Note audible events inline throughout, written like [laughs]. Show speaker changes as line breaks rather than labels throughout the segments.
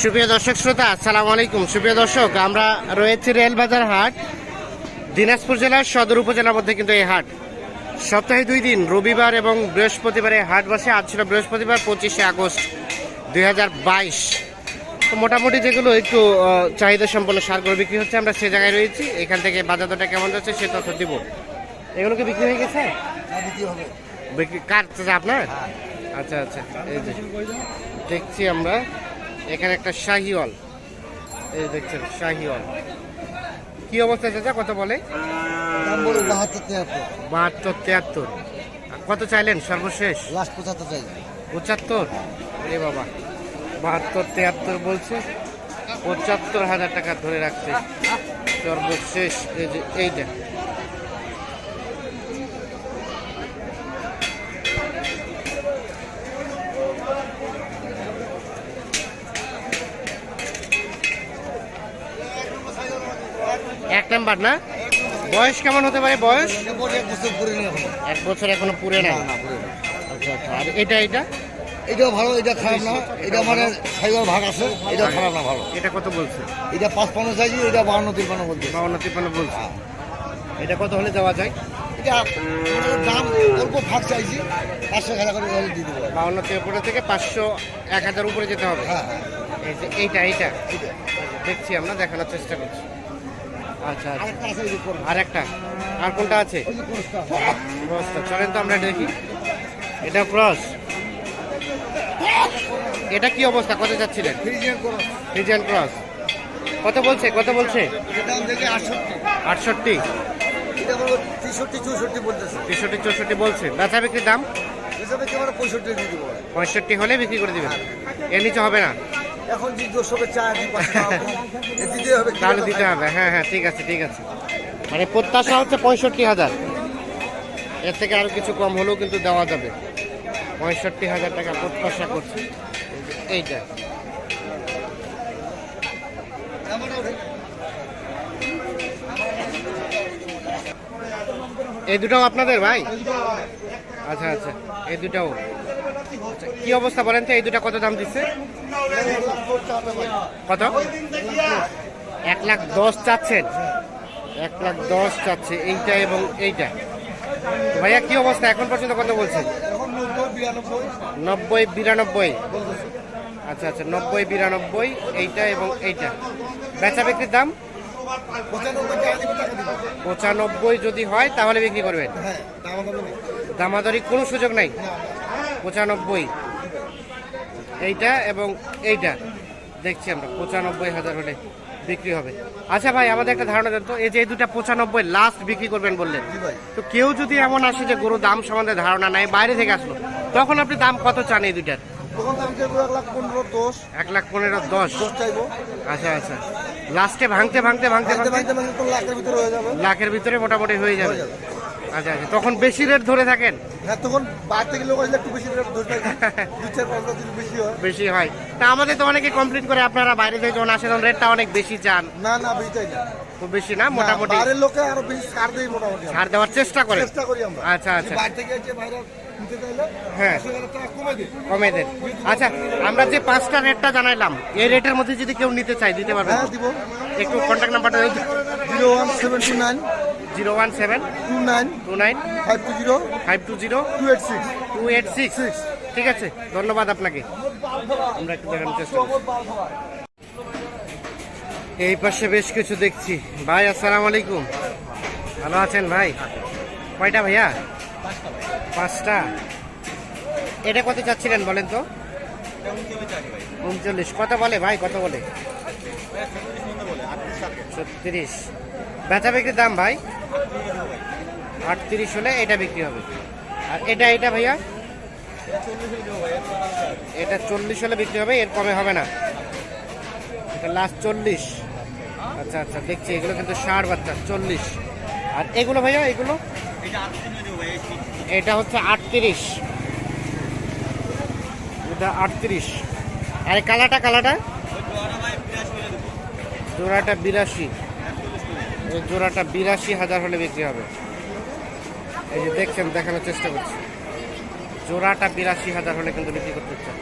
সুপ্রিয় দর্শক শ্রোতা আসসালামু আলাইকুম। সুপ্রিয় দর্শক আমরা রয়েছি রেলবাজার হাট দিনাজপুর জেলার সদর উপজেলার মধ্যে কিন্তু এই হাট। সপ্তাহে দুই দিন রবিবার এবং বৃহস্পতিবার এই হাট বসে। আজ ছিল বৃহস্পতিবার পঁচিশে আগস্ট দু হাজার বাইশ। তো মোটামুটি যেগুলো একটু চাহিদা সম্পন্ন সারগুলো বিক্রি হচ্ছে আমরা সে জায়গায় রয়েছি। এখান থেকে বাজার দরটা কেমন যাচ্ছে সে তথ্য দিব। এগুলো কি বিক্রি হয়ে গেছে? বিক্রি কার আপনার? আচ্ছা আচ্ছা এই যে দেখছি আমরা। এখানে একটা শাহিওয়াল। এই দেখছেন শাহিওয়াল। কি অবস্থা চাচা কত বলে?
বাহাত্তর তিয়াত্তর।
বাহাত্তর তিয়াত্তর। কত চাইলেন সর্বশেষ?
লাস্ট পঁচাত্তর চাই।
পঁচাত্তর? এ বাবা বাহাত্তর তিয়াত্তর বলছে। পঁচাত্তর হাজার টাকা ধরে রাখছে। সর্বশেষ এই যে এইটা। নাম্বার না? বয়স কেমন হতে পারে বয়স?
এক বছর
এখনও পুরে
না।
আচ্ছা আচ্ছা। আর এটা এটা?
এটাও ভালো এটা খারাপ না। এটা মানে সাইবার ভাগ আছে এটা খারাপ না ভালো।
এটা কত বলছে?
এটা পাঁচ পান্ন চাইছি এটা বাহান্ন তিপ্পান্ন বলছে।
বাউন্ন তিপ্পান্ন বলছে। এটা কত হলে দেওয়া যায়?
এটা দাম অল্প ভাগ চাইছি পাঁচশো করে দিয়ে দেবো
বাউন্ন থেকে পাঁচশো এক হাজার উপরে যেতে হবে।
হ্যাঁ হ্যাঁ।
এইটা। এইটা। দেখছি আমরা দেখানোর চেষ্টা করছি। আচ্ছা আচ্ছা। আর একটা আর কোনটা আছে?
ক্রসটা।
চলেন তো আমরা দেখি। এটা ক্রস। এটা কি অবস্থা? কত যাচ্ছিলেন?
Friesian cross.
কত বলছে? কত বলছে?
আটষট্টি। তেষট্টি চৌষট্টি
বলছে। বেচা বিক্রির দাম?
পঁয়ষট্টি
হলে বিক্রি করে দিবেন। এর নিচে হবে না?
এখন যে দর্শকের চা দিই পাঁচশো টাকা কম। এ দিতে হবে
তাহলে দিতে হবে। হ্যাঁ হ্যাঁ ঠিক আছে ঠিক আছে। মানে প্রত্যাশা হচ্ছে পঁয়ষট্টি হাজার। এর থেকে আরও কিছু কম হলেও কিন্তু দেওয়া যাবে। পঁয়ষট্টি হাজার টাকা প্রত্যাশা করছি। এই এইটা। এই দুটাও আপনাদের ভাই? আচ্ছা আচ্ছা। এই দুটাও। কি অবস্থা বলেন তো? এই দুটা কত দাম দিচ্ছে? কত? এক লাখ দশ চাচ্ছেন। এক লাখ দশ চাচ্ছে এইটা এবং এইটা। ভাইয়া কি অবস্থা? এখন পর্যন্ত কত বলছেন?
নব্বই বিরানব্বই।
আচ্ছা আচ্ছা নব্বই বিরানব্বই এইটা এবং এইটা। বেচা বিক্রির দাম?
পঁচানব্বই
যদি হয় তাহলে বিক্রি করবেন।
হ্যাঁ
দামাদারি কোনো সুযোগ নাই? পঁচানব্বই। এইটা এবং এইটা দেখছি আমরা পঁচানব্বই হাজার হলে বিক্রি হবে আচ্ছা ভাই আমাদের একটা ধারণা দেন তো এই যে এই দুটা পঁচানব্বই লাস্ট বিক্রি করবেন বললেন তো কেউ যদি এমন আসে যে গরু দাম সম্বন্ধে ধারণা নাই বাইরে থেকে আসলো তখন আপনি দাম কত চান এই দুইটার
এক লাখ পনেরো দশ
আচ্ছা আচ্ছা লাস্টে ভাঙতে ভাঙতে ভাঙতে
হয়ে
লাখের ভিতরে মোটামুটি হয়ে যাবে। আচ্ছা আচ্ছা। তখন বেশি রেট ধরে থাকেন?
হ্যাঁ তখন বাইরে থেকে লোক আসলে একটু বেশি রেট [laughs] চার পাঁচ লাখ বেশি হয়।
বেশি হয়। তা আমাদের তো অনেকে কমপ্লেন করে আপনারা বাইরে থেকে যখন আসেন তখন রেটটা অনেক বেশি চান
না না বেশি চাই না।
খুব বেশি না মোটামুটি?
বাইরের লোকে আরও বেশি ছাড় দেই মোটামুটি।
ছাড় দেওয়ার চেষ্টা করে?
চেষ্টা করি আমরা।
আচ্ছা আচ্ছা।
বাইরে থেকে এসে বাইরে
হ্যাঁ।
কমে
দেন। আচ্ছা আমরা যে পাঁচটা রেটটা জানাইলাম এই রেটের মধ্যে যদি কেউ নিতে চায় দিতে পারবেন?
হ্যাঁ দিব।
একটু কন্ট্যাক্ট নাম্বারটা
zero one seven two nine
zero one seven
two nine
two nine
five two zero
five two zero
two eight six
two eight six ঠিক আছে ধন্যবাদ আপনাকে। আমরা একটু দেখানোর চেষ্টা। এই পাশে বেশ কিছু দেখছি। ভাই আসসালামু আলাইকুম। ভালো আছেন ভাই? কয়টা ভাইয়া? পাঁচটা। এটা কত চাচ্ছিলেন বলেন তো? উনচল্লিশ। কত বলে ভাই? কত বলে? ছত্রিশ। বেচা বিক্রির দাম ভাই? আটত্রিশ হলে এটা বিক্রি হবে। আর এটা এটা ভাইয়া? এটা চল্লিশ হলে বিক্রি হবে, এর কমে হবে না। এটা লাস্ট চল্লিশ। আচ্ছা আচ্ছা দেখছি, এগুলো কিন্তু ষাট বাচ্চা, চল্লিশ। আর এগুলো ভাইয়া, এগুলো? এটা হচ্ছে আটত্রিশ। এটা আটত্রিশ। আর কালাটা কালাটা জোড়াটা বিরাশি। জোড়াটা বিরাশি হাজার হলে বিক্রি হবে। এই যে দেখছেন দেখানোর চেষ্টা করছি। জোড়াটা বিরাশি হাজার হলে কিন্তু বিক্রি করতে চান।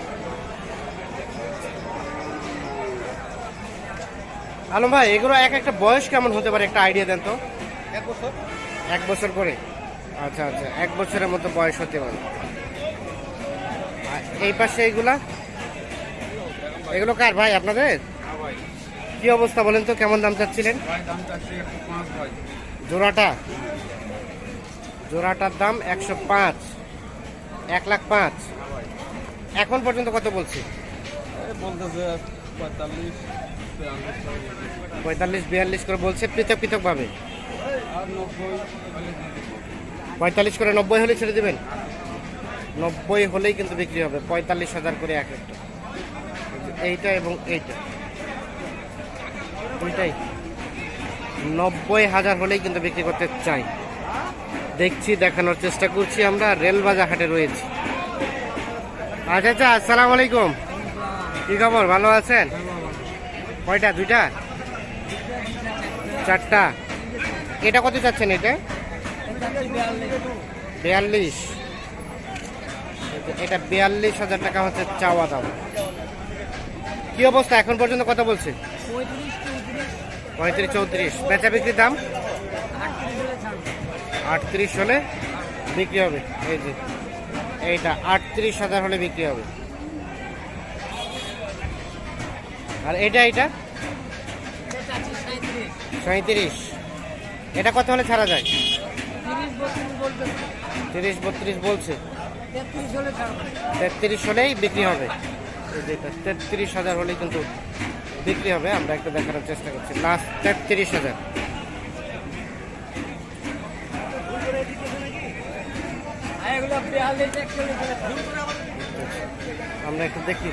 আলম ভাই এগুলো এক একটা বয়স কেমন হতে পারে? একটা আইডিয়া দেন তো।
এক বছর।
এক বছর করে? আচ্ছা আচ্ছা এক বছরের মতো বয়স হতে পারে। এই পাশে এইগুলা? এগুলো কার ভাই আপনাদের? কি অবস্থা বলেন তো কেমন দাম চাচ্ছিলেন? জোড়াটা? জোড়াটার দাম একশো পাঁচ। এক লাখ পাঁচ। এখন পর্যন্ত কত বলছি?
পঁয়তাল্লিশ
বিয়াল্লিশ করে। বলছে পৃথক পৃথক ভাবে পঁয়তাল্লিশ করে নব্বই হলে ছেড়ে দেবেন? নব্বই হলেই কিন্তু বিক্রি হবে পঁয়তাল্লিশ হাজার করে এক একটা। এইটা এবং এইটা। দুইটাই। নব্বই হাজার হলেই কিন্তু বিক্রি করতে চাই। দেখছি, দেখানোর চেষ্টা করছি আমরা। রেলবাজার হাটে রয়েছি। আচ্ছা আচ্ছা আসসালামু আলাইকুম। কি খবর? ভালো আছেন? কয়টা? দুইটা? চারটা? এটা কত চাচ্ছেন এটা? বিয়াল্লিশ। এটা বিয়াল্লিশ হাজার টাকা হচ্ছে চাওয়া দাম। কি অবস্থা? এখন পর্যন্ত কত বলছে? পঁয়ত্রিশ, চৌত্রিশ। বেচা বিক্রির দাম? আটত্রিশ হলে বিক্রি হবে। এই যে, এইটা, আটত্রিশ হাজার হলে বিক্রি হবে। আর এটা এটা? সাঁত্রিশ এটা কত হলে ছাড়া যায়? তিরিশ বত্রিশ বলছে। তেত্রিশ হলেই বিক্রি হবে। তেত্রিশ হাজার হলেই কিন্তু বিক্রি হবে আমরা একটু দেখানোর চেষ্টা করছি। লাস্ট তেত্রিশ হাজার। আমরা একটু দেখি।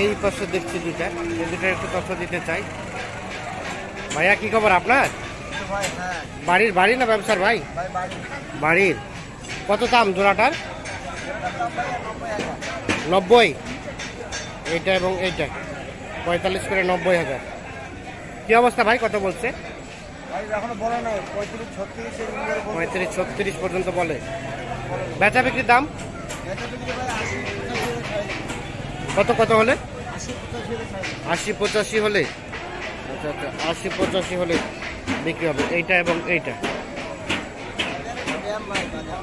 এই পাশে দেখছি দুইটা। এই দুটো একটু তথ্য দিতে চাই। ভাইয়া কি খবর আপনার? বাড়ির বাড়ি না ব্যবসার ভাই?
ভাই
বাড়ির। কত দাম জোড়াটার? নব্বই। এইটা এবং এইটা। পঁয়তাল্লিশ করে নব্বই হাজার। কি অবস্থা ভাই? কত বলছে?
পঁয়ত্রিশ ছত্রিশ
পর্যন্ত বলে। বেচা বিক্রির দাম। কত কত হলে?
আশি পঁচাশি হলে
আশি পঁচাশি হলে? আচ্ছা আচ্ছা আশি পঁচাশি হলে বিক্রি হবে। এইটা এবং এইটা
ব্যায়াম নাই, বাজার।